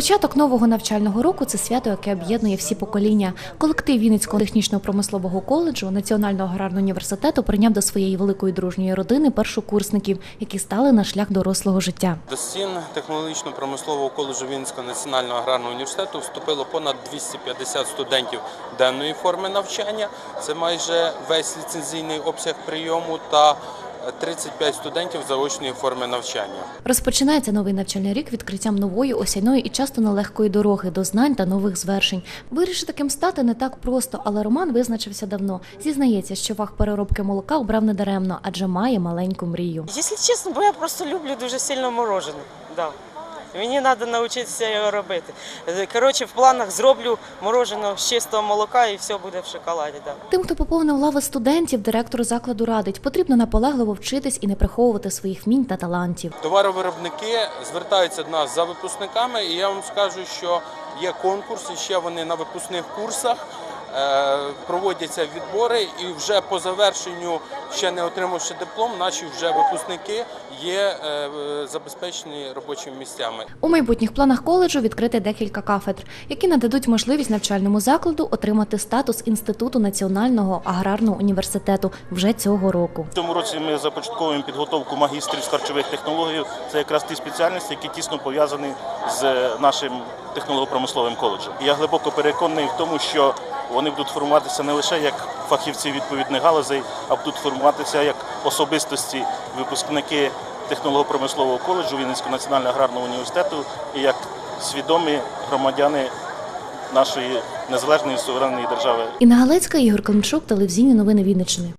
Початок нового навчального року це свято, яке об'єднує всі покоління. Колектив Вінницького технічно-промислового коледжу Національного аграрного університету прийняв до своєї великої дружньої родини першокурсників, які стали на шлях дорослого життя. До стін технологічно-промислового коледжу Вінницького національного аграрного університету вступило понад 250 студентів денної форми навчання. Це майже весь ліцензійний обсяг прийому та 35 студентів заочної форми навчання. Розпочинається новий навчальний рік відкриттям нової осяйної і часто нелегкої дороги до знань та нових звершень. Вирішити ким стати не так просто, але Роман визначився давно. Зізнається, що вах переробки молока обрав недаремно, адже має маленьку мрію. Якщо чесно, бо я просто люблю дуже сильно морожене. Да. Мені треба навчитися його робити. Коротше, в планах зроблю мороженого з чистого молока і все буде в шоколаді. Да. Тим, хто поповнив лави студентів, директор закладу радить, потрібно наполегливо вчитись і не приховувати своїх вмінь та талантів. Товаровиробники звертаються до нас за випускниками, і я вам скажу, що є конкурси, ще вони на випускних курсах. е, Проводяться відбори, і вже по завершенню, ще не отримавши диплом, наші вже випускники є е, е, забезпечені робочими місцями. У майбутніх планах коледжу відкрити декілька кафедр, які нададуть можливість навчальному закладу отримати статус інституту національного аграрного університету вже цього року. В цьому році ми започатковуємо підготовку магістрів з харчових технологій. Це якраз ті спеціальності, які тісно пов'язані з нашим технолого-промисловим коледжем. І Я глибоко переконаний в тому, що вони будуть формуватися не лише як фахівці відповідних галузей, а будуть формуватися як особистості, випускники технолого-промислового коледжу Вінницького національного аграрного університету і як свідомі громадяни нашої незалежної суверенної держави Інна Галецька, Ігор Климчук, телевізійні новини Вінниччини.